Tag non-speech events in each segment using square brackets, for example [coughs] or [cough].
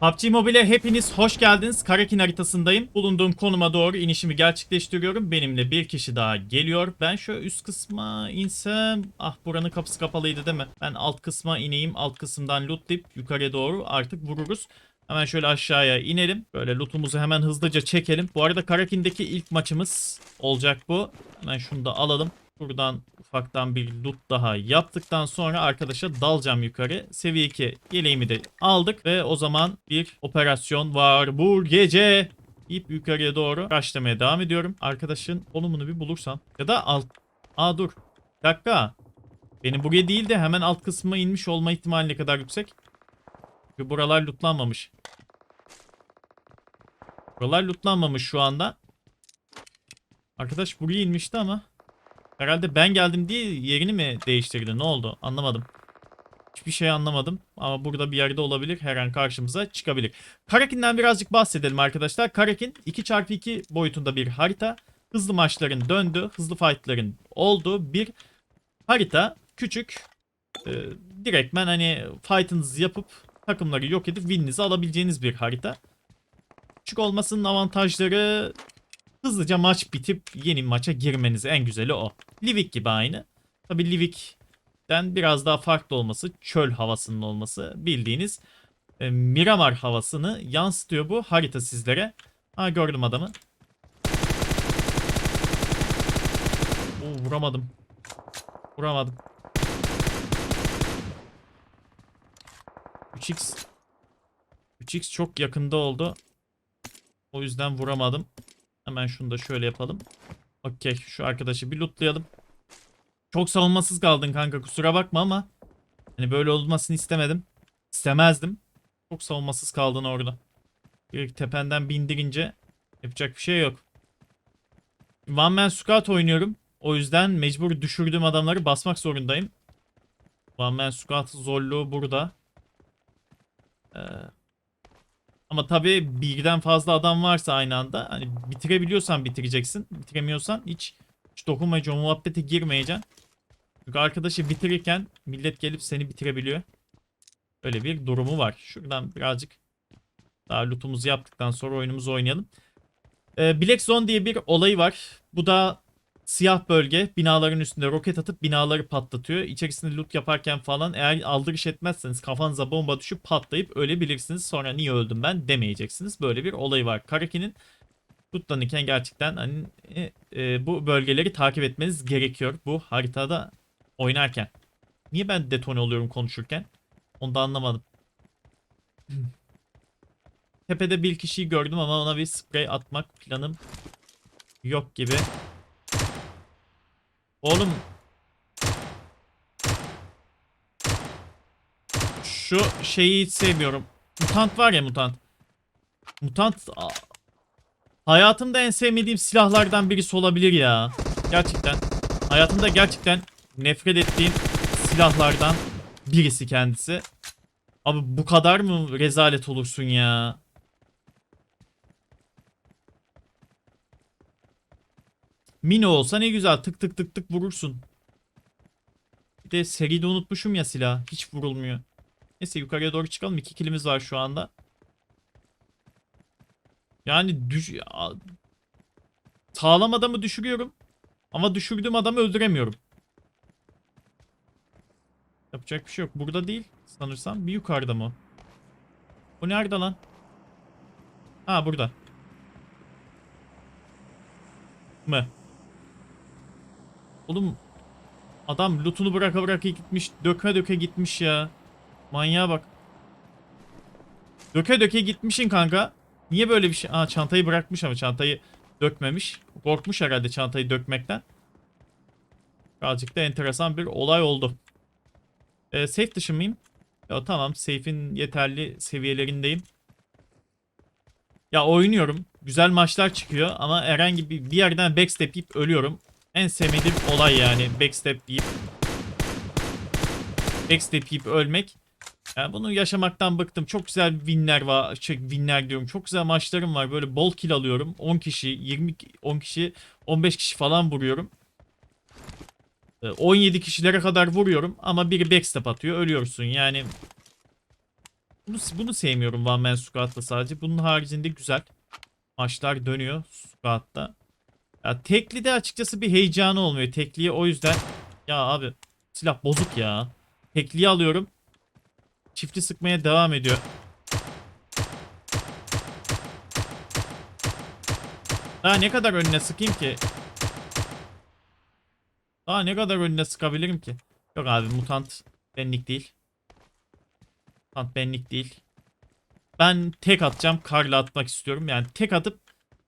PUBG Mobile'e hepiniz hoş geldiniz. Karakin haritasındayım. Bulunduğum konuma doğru inişimi gerçekleştiriyorum. Benimle bir kişi daha geliyor. Ben şu üst kısma insem... Ah buranın kapısı kapalıydı değil mi? Ben alt kısma ineyim. Alt kısımdan lootlayıp yukarıya doğru artık vururuz. Hemen şöyle aşağıya inelim. Böyle lootumuzu hemen hızlıca çekelim. Bu arada Karakin'deki ilk maçımız olacak bu. Hemen şunu da alalım. Buradan ufaktan bir loot daha yaptıktan sonra arkadaşa dalacağım yukarı. Seviye 2 yeleğimi de aldık ve o zaman bir operasyon var bu gece. İp yukarıya doğru başlamaya devam ediyorum. Arkadaşın konumunu bir bulursam. Ya da alt... Aa dur. Bir dakika. Benim buraya değil de hemen alt kısmına inmiş olma ihtimali ne kadar yüksek? Çünkü buralar lootlanmamış. Buralar lootlanmamış şu anda. Arkadaş buraya inmişti ama. Herhalde ben geldim diye yerini mi değiştirdi? Ne oldu? Anlamadım. Hiçbir şey anlamadım. Ama burada bir yerde olabilir. Her an karşımıza çıkabilir. Karakin'den birazcık bahsedelim arkadaşlar. Karakin 2x2 boyutunda bir harita. Hızlı maçların döndüğü, hızlı fightların olduğu bir harita. Küçük. E, direktmen hani fight'ınızı yapıp takımları yok edip win'inizi alabileceğiniz bir harita. Küçük olmasının avantajları hızlıca maç bitip yeni maça girmeniz en güzeli o. Livik gibi aynı. Tabi Livik'ten biraz daha farklı olması çöl havasının olması bildiğiniz e, Miramar havasını yansıtıyor bu harita sizlere. Ha gördüm adamı. Oo, vuramadım. Vuramadım. 3x 3x çok yakında oldu. O yüzden vuramadım. Hemen şunu da şöyle yapalım. Okey şu arkadaşı bir lootlayalım. Çok savunmasız kaldın kanka kusura bakma ama. Hani böyle olmasını istemedim. İstemezdim. Çok savunmasız kaldın orada. Bir tependen bindirince yapacak bir şey yok. One man squad oynuyorum. O yüzden mecbur düşürdüğüm adamları basmak zorundayım. One man squad zorluğu burada. Ee, ama tabii birden fazla adam varsa aynı anda hani bitirebiliyorsan bitireceksin. Bitiremiyorsan hiç, hiç dokunmayacağım. O muhabbete girmeyeceksin. Çünkü arkadaşı bitirirken millet gelip seni bitirebiliyor. Öyle bir durumu var. Şuradan birazcık daha lootumuzu yaptıktan sonra oyunumuzu oynayalım. Ee, Black Zone diye bir olayı var. Bu da siyah bölge binaların üstünde roket atıp binaları patlatıyor. İçerisinde loot yaparken falan eğer aldırış etmezseniz kafanıza bomba düşüp patlayıp ölebilirsiniz. Sonra niye öldüm ben demeyeceksiniz. Böyle bir olayı var. Karaki'nin lootlanırken gerçekten hani e, e, bu bölgeleri takip etmeniz gerekiyor. Bu haritada oynarken. Niye ben detone oluyorum konuşurken? Onu da anlamadım. [clears throat] Tepede bir kişiyi gördüm ama ona bir sprey atmak planım yok gibi. Oğlum. Şu şeyi hiç sevmiyorum. Mutant var ya mutant. Mutant hayatımda en sevmediğim silahlardan birisi olabilir ya. Gerçekten. Hayatımda gerçekten nefret ettiğim silahlardan birisi kendisi. Abi bu kadar mı rezalet olursun ya? Mini olsa ne güzel tık tık tık tık vurursun. Bir de seride unutmuşum ya silah. Hiç vurulmuyor. Neyse yukarıya doğru çıkalım. İki kilimiz var şu anda. Yani düş... Sağlam adamı düşürüyorum. Ama düşürdüğüm adamı öldüremiyorum. Yapacak bir şey yok. Burada değil sanırsam. Bir yukarıda mı? O nerede lan? Ha burada. Mı? Oğlum adam lootunu bıraka bıraka gitmiş. Döke döke gitmiş ya. Manyağa bak. Döke döke gitmişin kanka. Niye böyle bir şey? Aa çantayı bırakmış ama çantayı dökmemiş. Korkmuş herhalde çantayı dökmekten. Birazcık da enteresan bir olay oldu. Ee, safe dışı mıyım? Ya tamam safe'in yeterli seviyelerindeyim. Ya oynuyorum. Güzel maçlar çıkıyor ama herhangi bir, bir yerden backstep yiyip ölüyorum. En sevmediğim olay yani backstep yiyip backstep yiyip ölmek. Yani bunu yaşamaktan bıktım. Çok güzel winler var. Şey, winler diyorum. Çok güzel maçlarım var. Böyle bol kill alıyorum. 10 kişi, 20 10 kişi, 15 kişi falan vuruyorum. Ee, 17 kişilere kadar vuruyorum ama biri backstep atıyor. Ölüyorsun. Yani Bunu, bunu sevmiyorum One Man Squad'da sadece. Bunun haricinde güzel. Maçlar dönüyor Squad'da. Ya tekli de açıkçası bir heyecanı olmuyor. Tekliye o yüzden. Ya abi silah bozuk ya. Tekliyi alıyorum. Çifti sıkmaya devam ediyor. Daha ne kadar önüne sıkayım ki? Daha ne kadar önüne sıkabilirim ki? Yok abi mutant benlik değil. Mutant benlik değil. Ben tek atacağım. Karla atmak istiyorum. Yani tek atıp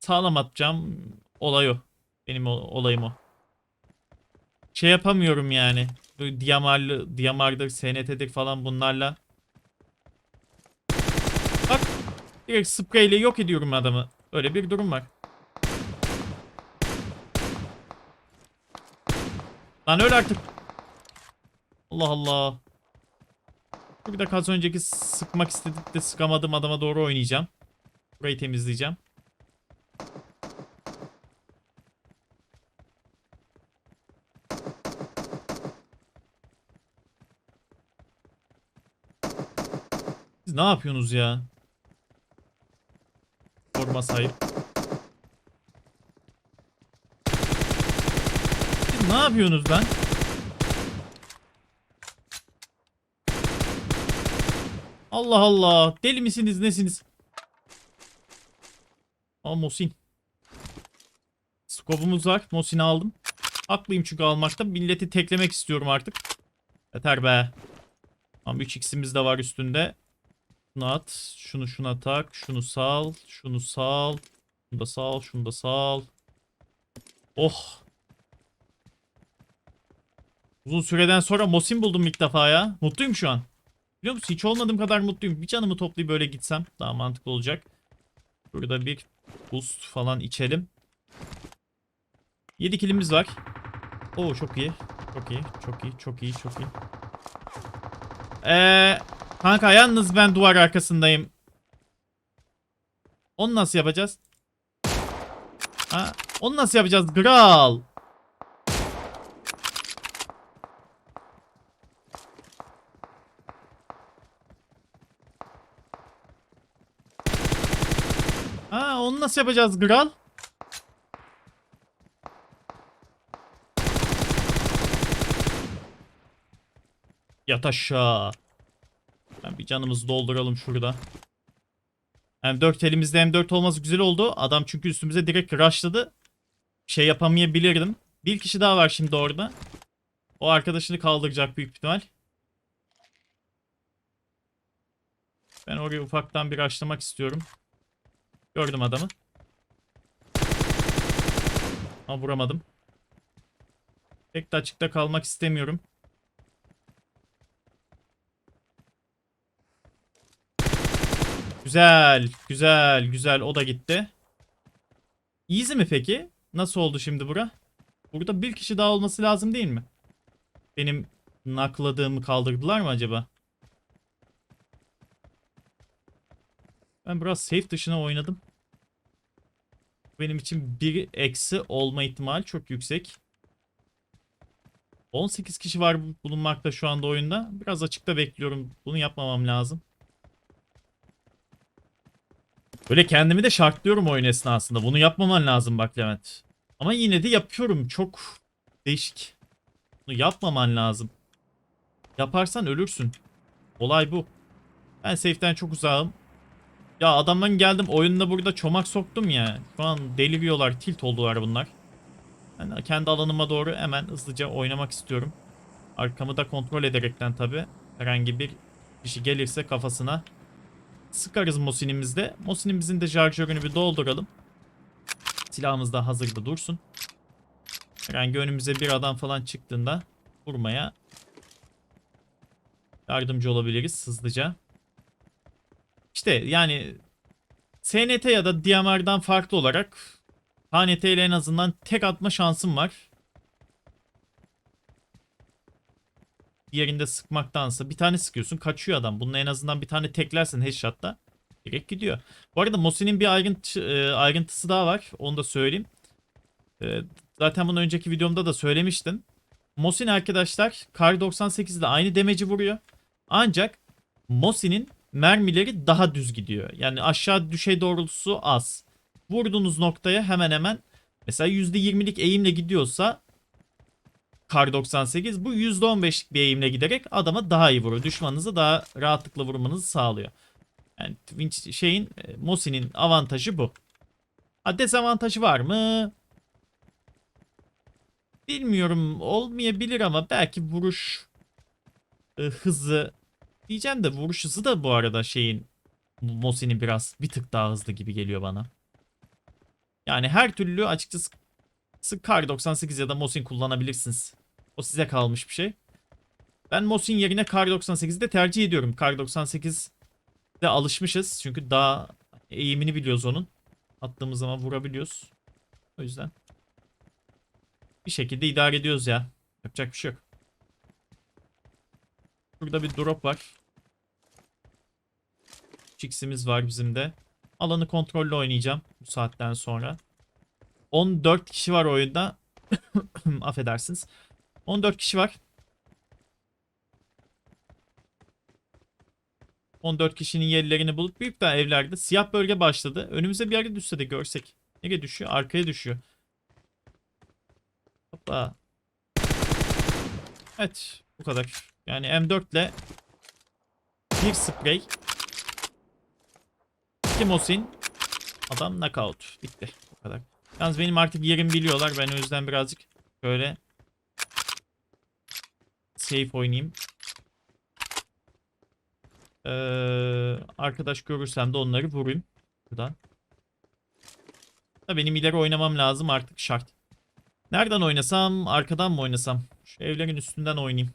sağlam atacağım. Olay o. Benim olayım o. Şey yapamıyorum yani. Diyamarlı, Diyamar'dır, SNT'dir falan bunlarla. Bak. Direkt spreyle yok ediyorum adamı. Öyle bir durum var. Lan öyle artık. Allah Allah. Dakika az önceki sıkmak istedik de sıkamadığım adama doğru oynayacağım. Burayı temizleyeceğim. Ne yapıyorsunuz ya? Forma sahip. Siz ne yapıyorsunuz lan? Allah Allah. Deli misiniz nesiniz? Aa Mosin. Skobumuz var. Mosin'i aldım. Haklıyım çünkü almakta. Milleti teklemek istiyorum artık. Yeter be. Tamam 3x'imiz de var üstünde. Şunu at. Şunu şuna tak. Şunu sal. Şunu sal. Şunu da sal. Şunu da sal. Oh. Uzun süreden sonra Mosin buldum ilk defa ya. Mutluyum şu an. Biliyor musun hiç olmadığım kadar mutluyum. Bir canımı toplayıp böyle gitsem daha mantıklı olacak. Burada bir boost falan içelim. 7 kilimiz var. Oo çok iyi. Çok iyi. Çok iyi. Çok iyi. Çok iyi. Eee kanka yalnız ben duvar arkasındayım. Onu nasıl yapacağız? Ha, onu nasıl yapacağız? Kral. Ha, onu nasıl yapacağız Kral? Yat aşağı. Canımızı dolduralım şurada. M4 elimizde M4 olması güzel oldu. Adam çünkü üstümüze direkt rushladı. Şey yapamayabilirdim. Bir kişi daha var şimdi orada. O arkadaşını kaldıracak büyük ihtimal. Ben oraya ufaktan bir rushlamak istiyorum. Gördüm adamı. Ama vuramadım. Pek de açıkta kalmak istemiyorum. Güzel, güzel, güzel. O da gitti. Easy mi peki? Nasıl oldu şimdi bura? Burada bir kişi daha olması lazım değil mi? Benim nakladığımı kaldırdılar mı acaba? Ben biraz safe dışına oynadım. Benim için bir eksi olma ihtimali çok yüksek. 18 kişi var bulunmakta şu anda oyunda. Biraz açıkta bekliyorum. Bunu yapmamam lazım. Böyle kendimi de şartlıyorum oyun esnasında. Bunu yapmaman lazım bak Levent. Ama yine de yapıyorum. Çok değişik. Bunu yapmaman lazım. Yaparsan ölürsün. Olay bu. Ben safe'den çok uzağım. Ya adamdan geldim oyunda burada çomak soktum ya. Şu an deliriyorlar. Tilt oldular bunlar. Ben kendi alanıma doğru hemen hızlıca oynamak istiyorum. Arkamı da kontrol ederekten tabi. Herhangi bir kişi gelirse kafasına sıkarız Mosin'imizde. Mosin'imizin de şarjörünü bir dolduralım. Silahımız da hazırda dursun. Herhangi önümüze bir adam falan çıktığında vurmaya yardımcı olabiliriz hızlıca. İşte yani SNT ya da DMR'dan farklı olarak KNT ile en azından tek atma şansım var. Diğerinde sıkmaktansa bir tane sıkıyorsun kaçıyor adam. Bununla en azından bir tane teklersen headshot'ta direkt gidiyor. Bu arada Mosin'in bir ayrıntı, e, ayrıntısı daha var. Onu da söyleyeyim. E, zaten bunu önceki videomda da söylemiştim. Mosin arkadaşlar Kar 98 ile aynı demeci vuruyor. Ancak Mosin'in mermileri daha düz gidiyor. Yani aşağı düşey doğrultusu az. Vurduğunuz noktaya hemen hemen mesela %20'lik eğimle gidiyorsa Kar 98 bu %15'lik bir eğimle giderek adama daha iyi vuruyor. Düşmanınızı daha rahatlıkla vurmanızı sağlıyor. Yani Winch şeyin e, Mosi'nin avantajı bu. Ha dezavantajı var mı? Bilmiyorum olmayabilir ama belki vuruş e, hızı diyeceğim de vuruş hızı da bu arada şeyin Mosi'nin biraz bir tık daha hızlı gibi geliyor bana. Yani her türlü açıkçası Kar 98 ya da Mosin kullanabilirsiniz. O size kalmış bir şey. Ben Mosin yerine Kar 98'i de tercih ediyorum. Kar 98 de alışmışız. Çünkü daha eğimini biliyoruz onun. Attığımız zaman vurabiliyoruz. O yüzden bir şekilde idare ediyoruz ya. Yapacak bir şey yok. Burada bir drop var. Çiksimiz var bizim de. Alanı kontrollü oynayacağım bu saatten sonra. 14 kişi var oyunda. [coughs] Affedersiniz. 14 kişi var. 14 kişinin yerlerini bulup büyük daha evlerde siyah bölge başladı. Önümüze bir yerde düşse de görsek. Nereye düşüyor? Arkaya düşüyor. Hoppa. Evet. Bu kadar. Yani M4 ile bir sprey. İki Mosin. Adam knockout. Bitti. Bu kadar. Yalnız benim artık yerimi biliyorlar. Ben o yüzden birazcık böyle safe oynayayım. Ee, arkadaş görürsem de onları vurayım. Buradan. Da benim ileri oynamam lazım artık şart. Nereden oynasam? Arkadan mı oynasam? Şu evlerin üstünden oynayayım.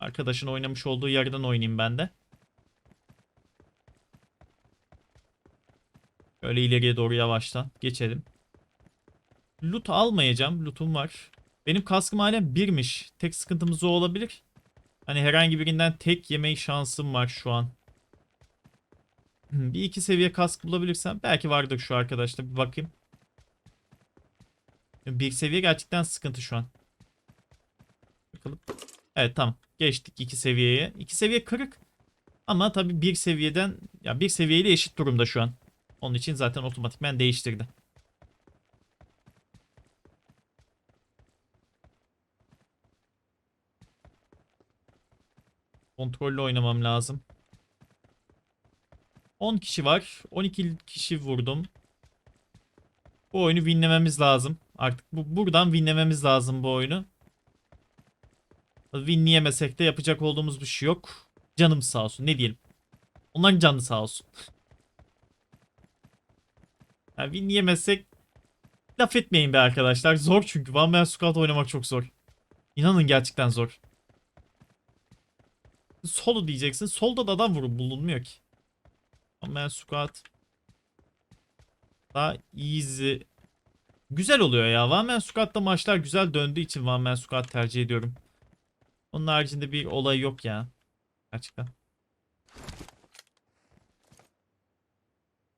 Arkadaşın oynamış olduğu yerden oynayayım ben de. Öyle ileriye doğru yavaştan geçelim. Loot almayacağım. Loot'um var. Benim kaskım hala birmiş. Tek sıkıntımız o olabilir. Hani herhangi birinden tek yeme şansım var şu an. Hmm, Bir iki seviye kask bulabilirsem belki vardır şu arkadaşta bir bakayım. Bir seviye gerçekten sıkıntı şu an. Bakalım. Evet tamam. Geçtik iki seviyeye. İki seviye kırık. Ama tabii bir seviyeden ya bir seviyeyle eşit durumda şu an. Onun için zaten otomatikmen değiştirdi. Kontrollü oynamam lazım. 10 kişi var. 12 kişi vurdum. Bu oyunu winlememiz lazım. Artık bu buradan winlememiz lazım bu oyunu. Winleyemesek de yapacak olduğumuz bir şey yok. Canım sağ olsun. Ne diyelim. Onların canı sağ olsun. [laughs] Yani winleyemezsek laf etmeyin be arkadaşlar. Zor çünkü. One Man Squad oynamak çok zor. İnanın gerçekten zor. Solo diyeceksin. Solda da adam vurup bulunmuyor ki. Ama ben squat daha easy. Güzel oluyor ya. One Man Squad'da maçlar güzel döndüğü için One Man Squad tercih ediyorum. Onun haricinde bir olay yok ya. Gerçekten.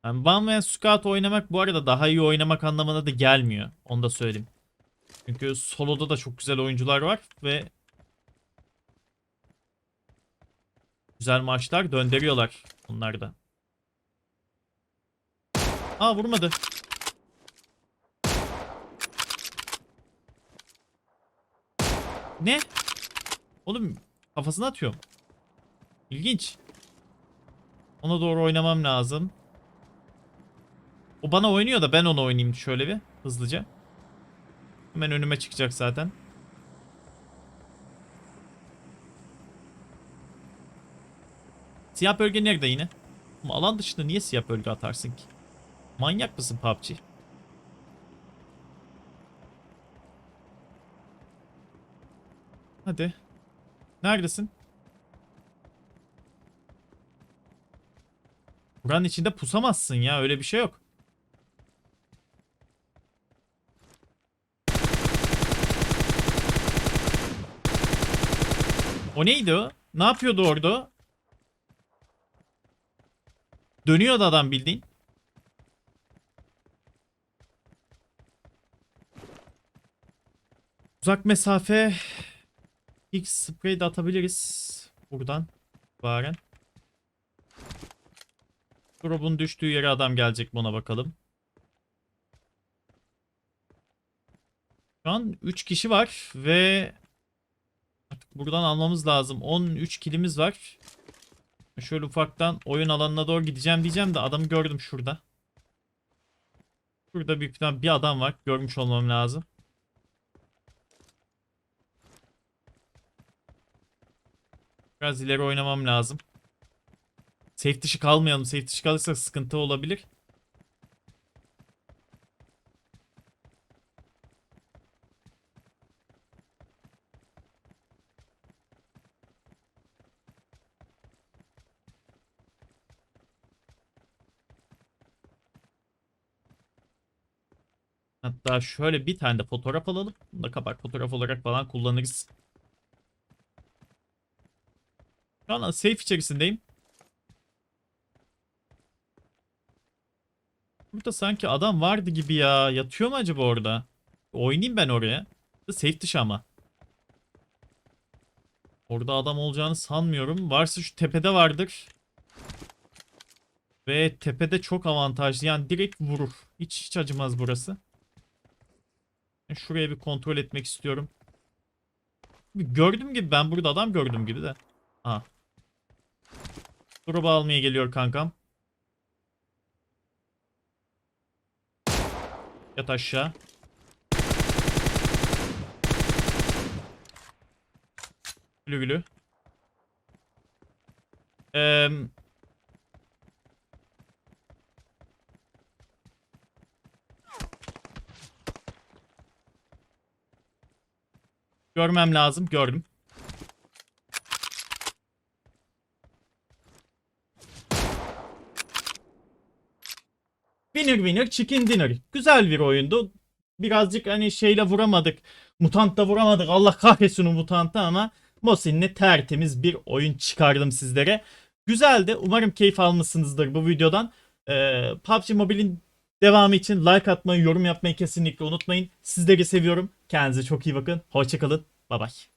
Yani One Man Squad oynamak bu arada daha iyi oynamak anlamına da gelmiyor. Onu da söyleyeyim. Çünkü soloda da çok güzel oyuncular var ve Güzel maçlar döndürüyorlar onlar da. Aa vurmadı. Ne? Oğlum kafasına atıyorum. İlginç. Ona doğru oynamam lazım. O bana oynuyor da ben onu oynayayım şöyle bir hızlıca. Hemen önüme çıkacak zaten. Siyah bölge nerede yine? Ama alan dışında niye siyah bölge atarsın ki? Manyak mısın PUBG? Hadi. Neredesin? Buranın içinde pusamazsın ya öyle bir şey yok. O neydi o? Ne yapıyordu orada? Dönüyordu adam bildiğin. Uzak mesafe X spray de atabiliriz buradan itibaren. Drop'un düştüğü yere adam gelecek buna bakalım. Şu an 3 kişi var ve artık buradan almamız lazım. 13 kilimiz var. Şöyle ufaktan oyun alanına doğru gideceğim diyeceğim de adamı gördüm şurada. Şurada bir, bir adam var. Görmüş olmam lazım. Biraz ileri oynamam lazım. Safe dışı kalmayalım. Safe dışı kalırsak sıkıntı olabilir. Hatta şöyle bir tane de fotoğraf alalım. Bunu da kapak fotoğraf olarak falan kullanırız. Şu an safe içerisindeyim. Burada sanki adam vardı gibi ya. Yatıyor mu acaba orada? Oynayayım ben oraya. Safe dışı ama. Orada adam olacağını sanmıyorum. Varsa şu tepede vardır. Ve tepede çok avantajlı. Yani direkt vurur. Hiç hiç acımaz burası. Şuraya bir kontrol etmek istiyorum. Gördüm gibi ben burada adam gördüm gibi de. Aha. Drop'u almaya geliyor kankam. Yat aşağı. Gülü gülü. Eee... Görmem lazım. Gördüm. Winner winner chicken dinner. Güzel bir oyundu. Birazcık hani şeyle vuramadık. Mutantla vuramadık. Allah kahretsin o mutantı ama Mosin'le tertemiz bir oyun çıkardım sizlere. Güzeldi. Umarım keyif almışsınızdır bu videodan. Ee, PUBG Mobile'in devamı için like atmayı, yorum yapmayı kesinlikle unutmayın. Sizleri seviyorum. Kendinize çok iyi bakın. Hoşçakalın. Bay bay.